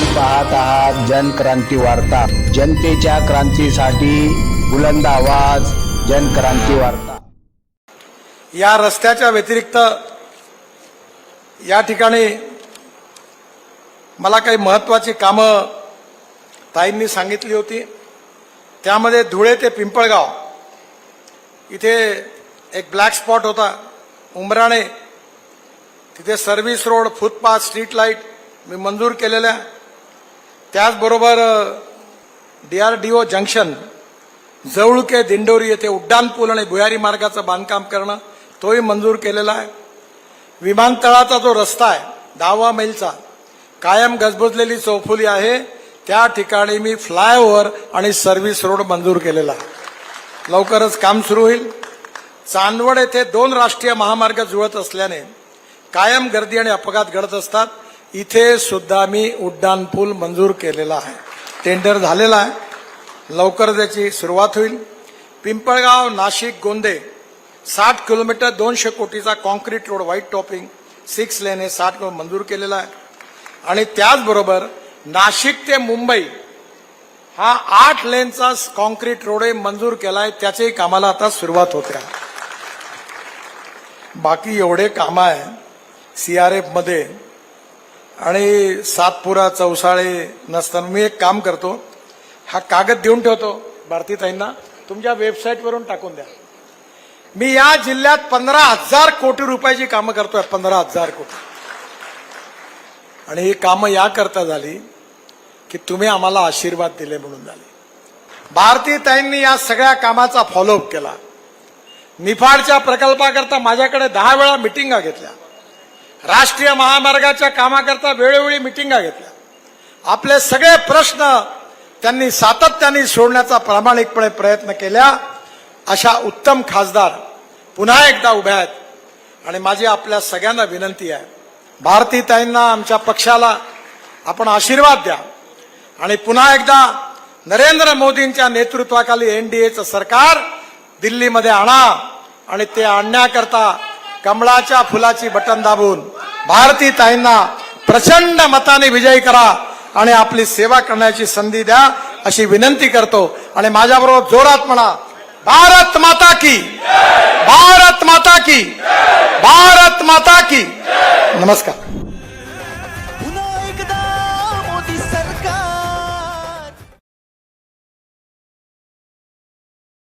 आपण पाहत आहात जनक्रांती वार्ता. जनतेच्या क्रांतीसाठी बुलंद आवाज जनक्रांती वार्ता. या रस्त्याच्या व्यतिरिक्त या ठिकाणी मला काही महत्वाची कामं ताईंनी सांगितली होती. त्यामध्ये धुळे ते पिंपळगाव. इथे एक ब्लॅक स्पॉट होता. उमराणे. तिथे service road footpath street light मी मंजूर केलेल्या. त्याचबरोबर D R D O junction Jawalke Dindori येथे उड्डाण पूल आणि भुयारी मार्गाचं बांधकाम करणं तोही मंजूर केलेला आहे. विमानतळाचा जो रस्ता आहे दहावा मैलचा कायम गजबजलेली चौफुली आहे. त्या ठिकाणी मी फ्लायओव्हर आणि सर्व्हिस रोड मंजूर केलेला आहे. लवकरच काम सुरू होईल. चांदवड येथे दोन राष्ट्रीय महामार्ग जुळत असल्याने कायम गर्दी आणि अपघात घडत असतात. इथे सुद्धा मी उड्डाणपूल मंजूर केलेला आहे. टेंडर झालेला आहे. लवकर त्याची सुरुवात होईल. पिंपळगाव नाशिक गोंदे साठ किलोमीटर दोनशे कोटीचा concrete road white topping six lane हे साठ किलो मंजूर केलेला आहे. आणि त्याचबरोबर नाशिक ते मुंबई हा आठ लेनचा कॉन्क्रीट रोड मंजूर केला आहे त्याच्याही कामाला आता सुरुवात होते. बाकी एवढे कामं आहे. सी आरमध्ये आणि सातपुरा चौसाळे नसताना मी एक काम करतो हा कागद देऊन ठेवतो भारतीताईंना तुमच्या वेबसाईटवरून टाकून द्या. मी या जिल्ह्यात पंधरा हजार कोटी रुपयाची कामं करतोय पंधरा हजार कोटी. आणि ही कामं या करता झाली की तुम्ही आम्हाला आशीर्वाद दिले म्हणून झाले. भारतीताईंनी या सगळ्या कामाचा फॉलोअप केला. निफाडच्या प्रकल्पाकरता माझ्याकडे दहा वेळा मिटिंगा घेतल्या. राष्ट्रीय महामार्गाच्या कामाकरता वेळोवेळी मिटिंगा घेतल्या. आपले सगळे प्रश्न त्यांनी सातत्याने सोडण्याचा प्रामाणिकपणे प्रयत्न केल्या. अशा उत्तम खासदार पुन्हा एकदा उभ्या आहेत. आणि माझी आपल्या सगळ्यांना विनंती आहे भारतीताईंना आमच्या पक्षाला आपण आशीर्वाद द्या. आणि पुन्हा एकदा नरेंद्र मोदींच्या नेतृत्वाखाली एनडीएचं सरकार दिल्लीमध्ये आणा आणि ते आणण्याकरता कमळाच्या फुलाची बटन दाबून भारती ताईंना प्रचंड मताने विजयी करा आणि आपली सेवा करण्याची संधी द्या अशी विनंती करतो. आणि माझ्याबरोबर जोरात म्हणा भारत माता की भारत माता की भारत माता की. नमस्कार.